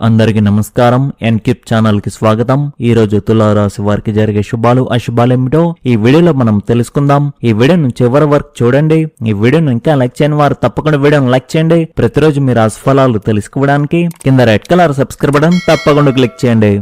అందరికీ నమస్కారం. ఎన్కిప్ ఛానల్కి స్వాగతం. ఈ రోజు తులారాశి వారికి జరిగే శుభాలు అశుభాలు ఏమిటో ఈ వీడియోలో మనం తెలుసుకుందాం. ఈ వీడియోను చివరి వరకు చూడండి. ఈ వీడియోను ఇంకా లైక్ చేయని వారు తప్పకుండా వీడియోను లైక్ చేయండి. ప్రతిరోజు మీ రాశి ఫలాలు తెలుసుకోవడానికి కింద రెడ్ కలర్ సబ్స్క్రైబ్ బటన్ తప్పకుండా క్లిక్ చేయండి.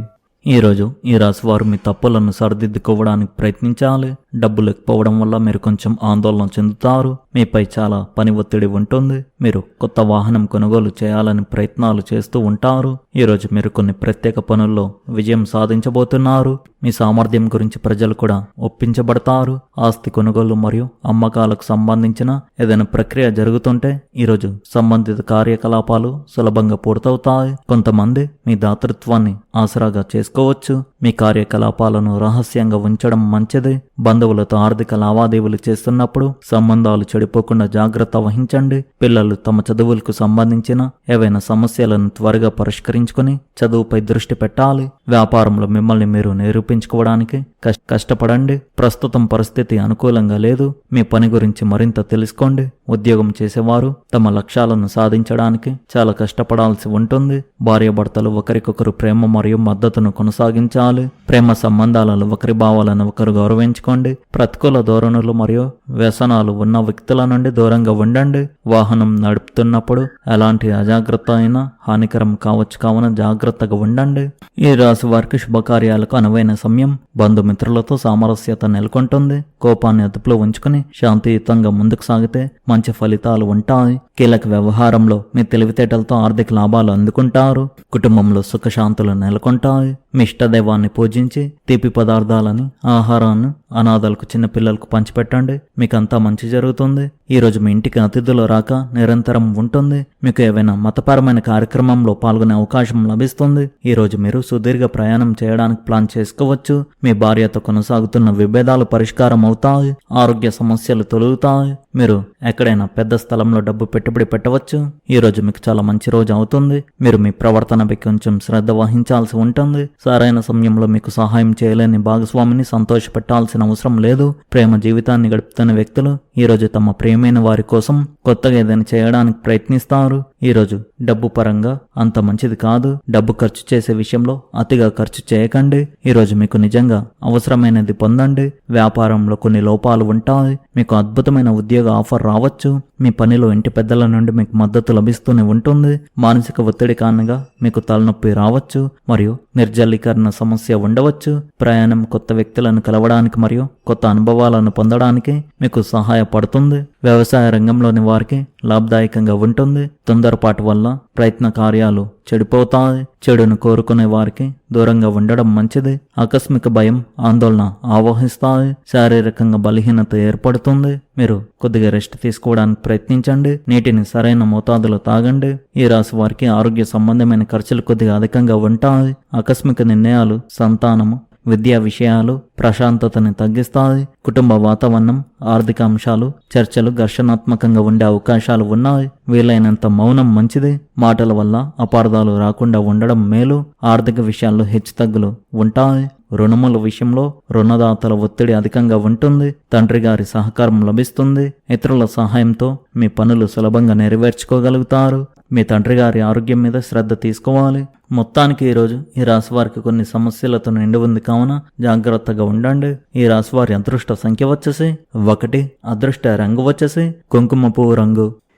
ఈ రోజు ఈ రాశి వారు మీ తప్పులను సరిదిద్దుకోవడానికి ప్రయత్నించాలి. డబ్బు లేకపోవడం వల్ల మీరు కొంచెం ఆందోళన చెందుతారు. మీపై చాలా పని ఒత్తిడి ఉంటుంది. మీరు కొత్త వాహనం కొనుగోలు చేయాలని ప్రయత్నాలు చేస్తూ ఉంటారు. ఈరోజు మీరు కొన్ని ప్రత్యేక పనుల్లో విజయం సాధించబోతున్నారు. మీ సామర్థ్యం గురించి ప్రజలు కూడా ఒప్పించబడతారు. ఆస్తి కొనుగోలు మరియు అమ్మకాలకు సంబంధించిన ఏదైనా ప్రక్రియ జరుగుతుంటే ఈరోజు సంబంధిత కార్యకలాపాలు సులభంగా పూర్తవుతాయి. కొంతమంది మీ దాతృత్వాన్ని ఆసరాగా చేసుకోవచ్చు. మీ కార్యకలాపాలను రహస్యంగా ఉంచడం మంచిది. బంధువులతో ఆర్థిక లావాదేవీలు చేస్తున్నప్పుడు సంబంధాలు చెడిపోకుండా జాగ్రత్త వహించండి. పిల్లలు తమ చదువులకు సంబంధించిన ఏవైనా సమస్యలను త్వరగా పరిష్కరించుకొని చదువుపై దృష్టి పెట్టాలి. వ్యాపారంలో మిమ్మల్ని మీరు నిరూపించుకోవడానికి కష్- కష్టపడండి. ప్రస్తుతం పరిస్థితి అనుకూలంగా లేదు. మీ పని గురించి మరింత తెలుసుకోండి. ఉద్యోగం చేసేవారు తమ లక్ష్యాలను సాధించడానికి చాలా కష్టపడాల్సి ఉంటుంది. భార్యాభర్తలు ఒకరికొకరు ప్రేమ మరియు మద్దతును కొనసాగించాలి. ప్రేమ సంబంధాలలో ఒకరి భావాలను ఒకరు గౌరవించుకోండి. ప్రతికూల ధోరణులు మరియు వ్యసనాలు ఉన్న వ్యక్తుల నుండి దూరంగా ఉండండి. వాహనం నడుపుతున్నప్పుడు ఎలాంటి అజాగ్రత్త అయినా హానికరం కావచ్చు కావున జాగ్రత్తగా ఉండండి. ఈ రాశి వారికి శుభకార్యాలకు అనువైన సమయం బంధుమిత్రులతో సామరస్యత నెలకొంటుంది. కోపాన్ని అదుపులో ఉంచుకుని శాంతియుతంగా ముందుకు సాగితే మంచి ఫలితాలు ఉంటాయి. కీలక వ్యవహారంలో మీ తెలివితేటలతో ఆర్థిక లాభాలు అందుకుంటారు. కుటుంబంలో సుఖశాంతులు నెలకొంటాయి. మీ ఇష్టదైవాన్ని పూజించి తీపి పదార్థాలని ఆహారాన్ని అనాథాలకు చిన్న పిల్లలకు పంచిపెట్టండి. మీకంతా మంచి జరుగుతుంది. ఈ రోజు మీ ఇంటికి అతిథులు రాక నిరంతరం ఉంటుంది. మీకు ఏవైనా మతపరమైన కార్యక్రమంలో పాల్గొనే అవకాశం లభిస్తుంది. ఈ రోజు మీరు సుదీర్ఘ ప్రయాణం చేయడానికి ప్లాన్ చేసుకోవచ్చు. మీ భార్యతో కొనసాగుతున్న విభేదాలు పరిష్కారం అవుతాయి. ఆరోగ్య సమస్యలు తొలుగుతాయి. మీరు ఎక్కడైనా పెద్ద స్థలంలో డబ్బు పెట్టుబడి పెట్టవచ్చు. ఈ రోజు మీకు చాలా మంచి రోజు అవుతుంది. మీరు మీ ప్రవర్తనపై కొంచెం శ్రద్ధ వహించాల్సి ఉంటుంది. సరైన సమయంలో మీకు సహాయం చేయలేని భాగస్వామిని సంతోషపెట్టాల్సిన అవసరం లేదు. ప్రేమ జీవితాన్ని గడుపుతున్న వ్యక్తులు ఈ రోజు తమ ప్రియమైన వారి కోసం కొత్తగా ఏదైనా చేయడానికి ప్రయత్నిస్తారు. ఈరోజు డబ్బు పరంగా అంత మంచిది కాదు. డబ్బు ఖర్చు చేసే విషయంలో అతిగా ఖర్చు చేయకండి. ఈరోజు మీకు నిజంగా అవసరమైనది పొందండి. వ్యాపారంలో కొన్ని లోపాలు ఉంటాయి. మీకు అద్భుతమైన ఉద్యోగ ఆఫర్ రావచ్చు. మీ పనిలో ఇంటి పెద్దల నుండి మీకు మద్దతు లభిస్తూనే ఉంటుంది. మానసిక ఒత్తిడి కారణంగా మీకు తలనొప్పి రావచ్చు మరియు నిర్జలీకరణ సమస్య ఉండవచ్చు. ప్రయాణం కొత్త వ్యక్తులను కలవడానికి మరియు కొత్త అనుభవాలను పొందడానికి మీకు సహాయపడుతుంది. వ్యవసాయ రంగంలోని వారికి లాభదాయకంగా ఉంటుంది. తొందరపాటు వల్ల ప్రయత్న కార్యాలు చెడిపోతాయి. చెడును కోరుకునే వారికి దూరంగా ఉండడం మంచిది. ఆకస్మిక భయం ఆందోళన ఆవహిస్తాయి. శారీరకంగా బలహీనత ఏర్పడుతుంది. మీరు కొద్దిగా రెస్ట్ తీసుకోవడానికి ప్రయత్నించండి. నీటిని సరైన మోతాదులో తాగండి. ఈ రాశి వారికి ఆరోగ్య సంబంధమైన ఖర్చులు కొద్దిగా అధికంగా ఉంటాయి. ఆకస్మిక నిర్ణయాలు సంతానము విద్యా విషయాలు ప్రశాంతతని తగ్గిస్తాయి కుటుంబ వాతావరణం ఆర్థిక అంశాలు చర్చలు ఘర్షణాత్మకంగా ఉండే అవకాశాలు ఉన్నాయి. వీలైనంత మౌనం మంచిది. మాటల వల్ల అపార్థాలు రాకుండా ఉండడం మేలు. ఆర్థిక విషయాల్లో హెచ్చుతగ్గులు ఉంటాయి. రుణముల విషయంలో రుణదాతల ఒత్తిడి అధికంగా ఉంటుంది. తండ్రి గారి సహకారం లభిస్తుంది. ఇతరుల సహాయంతో మీ పనులు సులభంగా నెరవేర్చుకోగలుగుతారు. మీ తండ్రి గారి ఆరోగ్యం మీద శ్రద్ధ తీసుకోవాలి. మొత్తానికి ఈరోజు ఈ రాశి వారికి కొన్ని సమస్యలతో నిండి ఉంది కావున జాగ్రత్తగా ఉండండి. ఈ రాశి వారి అదృష్ట సంఖ్య వచ్చేసి ఒకటి అదృష్ట రంగు వచ్చేసి కుంకుమ పువ్వు రంగు.